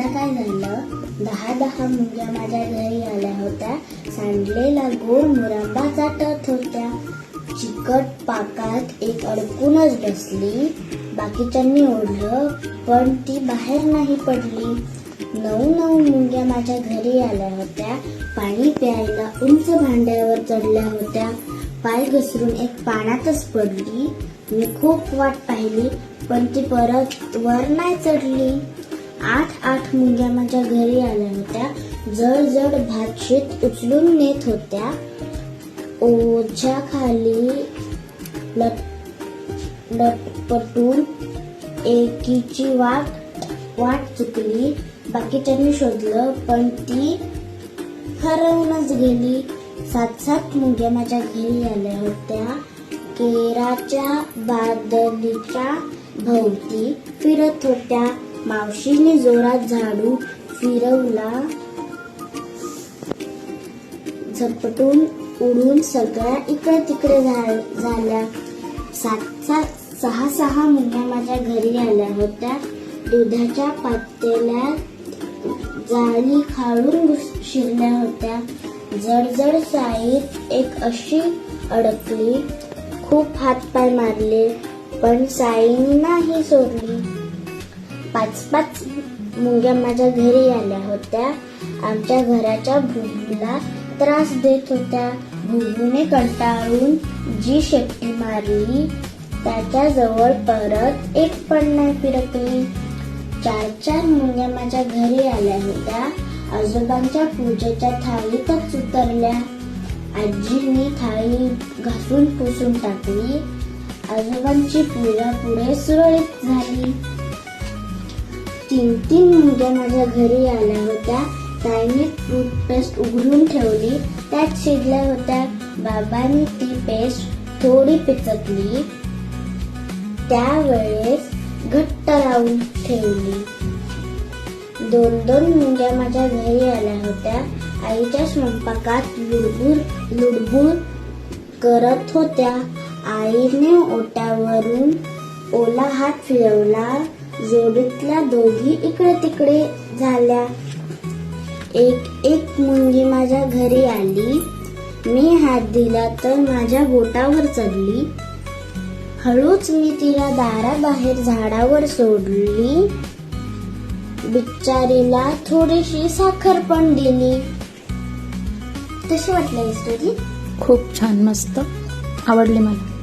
एकदा काय झालं? दहा दहा मुंग्या माझ्या घरी आल्या होत्या. सांडलेला गोड मुरंबा चाटत होत्या. चिकट पाकात एक अडकूनच बसली. बाकीच्यांनी ओढलं पण ती बाहेर नाही पडली. नऊ नऊ मुंग्या माझ्या घरी आल्या होत्या. पाणी प्यायला उंच भांड्यावर चढल्या होत्या. पाय घसरून एक पाण्यातच पडली. मी खूप वाट पाहिली पण ती परत वर नाही चढली. आठ आठ मुंग्या माझ्या घरी आल्या होत्या. जड जड भातशीत उचलून नेत होत्या. ओझ्या खाली लट लटपटून एकीची वाट वाट चुकली. बाकीच्यांनी शोधलं पण ती हरवूनच गेली. सात सात मुंग्या माझ्या घरी आल्या होत्या. केराच्या बादलीच्या भोवती फिरत होत्या. मावशीने जोरात झाडू फिरवला. झपटून उडून सगळ्या इकडे तिकडे झा- झाल्या. सात सात सहा सहा मुंग्या माझ्या घरी आल्या होत्या. दुधाच्या पातेल्या जाळी खाळून शिरल्या होत्या. जडजड साईत एक अशी अडकली. खूप हातपाय मारले पण साईने नाही सोडली. पाच पाच मुंग्या माझ्या घरी आल्या होत्या. आमच्या घराच्या भुबूला त्रास देत होत्या. भुबूने कंटाळून जी शेपटी मारली त्याच्याजवळ परत एक पण नाही फिरकली चार चार मुंग्या माझ्या घरी आल्या होत्या. आजोबांच्या पूजेच्या थाळीतच उतरल्या. आजीने थाळी घासून पुसून टाकली. आजोबांची पूजा पुढे सुरळीत झाली. तीन तीन मुंग्या माझ्या घरी आल्या होत्या. ताईने टूथपेस्ट उघडून ठेवली. त्यात शिजल्या होत्या. बाबांनी ती पेस्ट थोडी पिचकली. त्यावेळेस घट्ट लावून ठेवली. दोन दोन मुंग्या माझ्या घरी आल्या होत्या. आईच्या स्वयंपाकात लुडबुड लुडबुड करत होत्या. आईने ओट्यावरून ओला हात फिरवला. जोडीतल्या दोघी इकडे तिकडे झाल्या. एक एक मुंगी माझ्या घरी आली. मी हात दिला तर माझ्या बोटावर चढली. हळूच मी तिला दाराबाहेर झाडावर सोडली. बिचारीला थोडीशी साखर पण दिली. कशी वाटली स्टोरी खूप छान मस्त. आवडली मला.